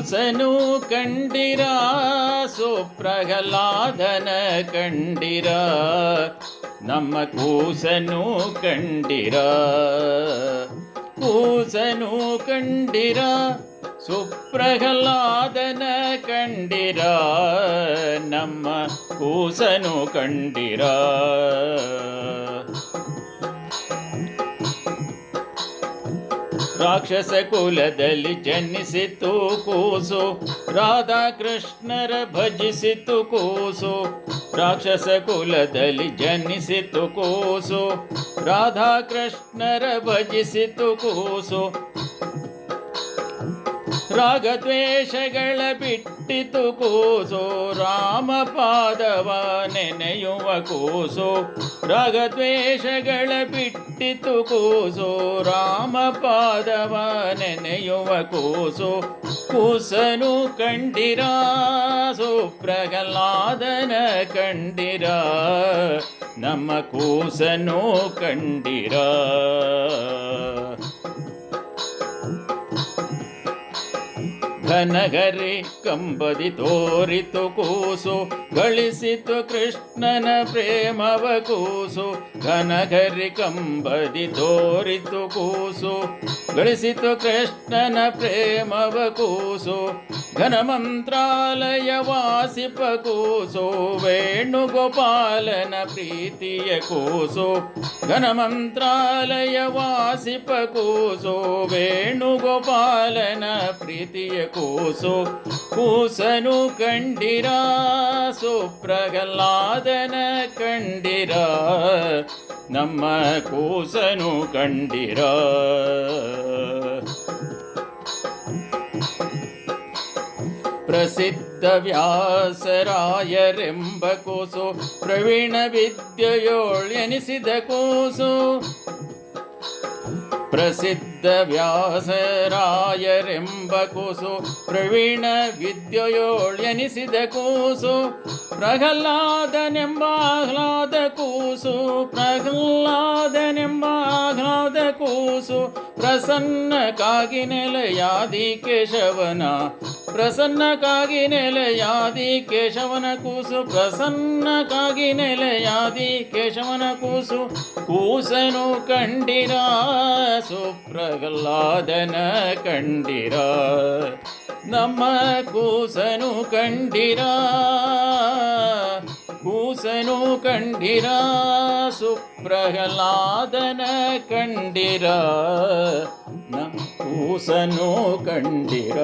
ಕೂಸನು ಕಂಡಿರ ಸುಪ್ರಹ್ಲಾದನ ಕಂಡಿರ ನಮ್ಮ ಕೂಸನು ಕಂಡಿರ ಕೂಸನು ಕಂಡಿರ ಸುಪ್ರಹ್ಲಾದನ ಕಂಡಿರ ನಮ್ಮ ಕೂಸನು ಕಂಡಿರ ರಾಕ್ಷಸ ಕುಲದಲ್ಲಿ ಜನಿಸಿತು ಕೂಸು ರಾಧಾಕೃಷ್ಣರ ಭಜಿಸಿತು ಕೂಸು ರಾಕ್ಷಸ ಕುಲದಲ್ಲಿ ಜನಿಸಿತು ಕೂಸು ರಾಧಾಕೃಷ್ಣರ ಭಜಿಸಿತು ಕೂಸು ರಾಗದ್ವೇಷಗಳ ಬಿಟ್ಟಿತು ಕೂಸು, ರಾಮ ಪಾದವ ನೆನೆಯುವ ಕೂಸು. ರಾಗದ್ವೇಷಗಳ ಬಿಟ್ಟಿತು ಕೂಸು, ರಾಮ ಪಾದವ ನೆನೆಯುವ ಕೂಸು. ಕೂಸನು ಕಂಡಿರ ಸುಪ್ರಗಲಾದನ ಕಂಡಿರ. ನಮ್ಮ ಕೂಸನು ಕಂಡಿರ. ಘನಗರಿ ಕಂಬದಿ ತೋರಿತು ಕೂಸು, ಗಳಿಸಿತು ಕೃಷ್ಣನ ಪ್ರೇಮವ ಕೂಸು, ಘನಗರಿ ಕಂಬದಿ ತೋರಿತು ಕೂಸು, ಗಳಿಸಿತು ಕೃಷ್ಣನ ಪ್ರೇಮವ ಕೂಸು ಘನ ಮಂತ್ರಾಲಯ ವಾಸಿಪ ಕೂಸು ವೇಣುಗೋಪಾಲನ ಪ್ರೀತಿಯ ಕೂಸು ಘನ ಮಂತ್ರಾಲಯ ವಾಸಿಪ ಕೂಸು ವೇಣುಗೋಪಾಲನ ಪ್ರೀತಿಯ ಕೂಸು ಕೂಸನು ಕಂಡಿರ ಸುಪ್ರಹ್ಲಾದನ ಕಂಡಿರ ನಮ್ಮ ಕೂಸನು ಕಂಡಿರ ಪ್ರಸಿದ್ಧ ವ್ಯಾಸರಾಯರೆಂಬ ಕೂಸು, ಪ್ರವೀಣ ವಿದ್ಯೆಯೋಳೆನಿಸಿದ ಕೂಸು. ಪ್ರಸಿದ್ಧ ವ್ಯಾಸರಾಯರೆಂಬ ಕೂಸು, ಪ್ರವೀಣ ವಿದ್ಯೆಯೋಳೆನಿಸಿದ ಕೂಸು. ಪ್ರಹ್ಲಾದನೆಂಬ ಆಹ್ಲಾದ ಕೂಸು, ಪ್ರಹ್ಲಾದನೆಂಬ ಆಹ್ಲಾದ ಕೂಸು. ಪ್ರಸನ್ನ ನೆಲೆಯಾದಿ ಕೇಶವನ ಪ್ರಸನ್ನಕ್ಕಾಗಿ ನೆಲೆಯಾದಿ ಕೇಶವನ ಕೂಸು, ಪ್ರಸನ್ನಕ್ಕಾಗಿ ನೆಲೆಯಾದಿ ಕೇಶವನ ಕೂಸು, ಕೂಸನು ಕಂಡಿರ, ಸುಪ್ರಹ್ಲಾದನ ಕಂಡಿರ. ನಮ್ಮ ಕೂಸನು ಕಂಡಿರ ಕೂಸನು ಕಂಡಿರ, ಸುಪ್ರಹ್ಲಾದನ ಕಂಡಿರ. ನಮ್ಮ ಕೂಸನು ಕಂಡಿರ.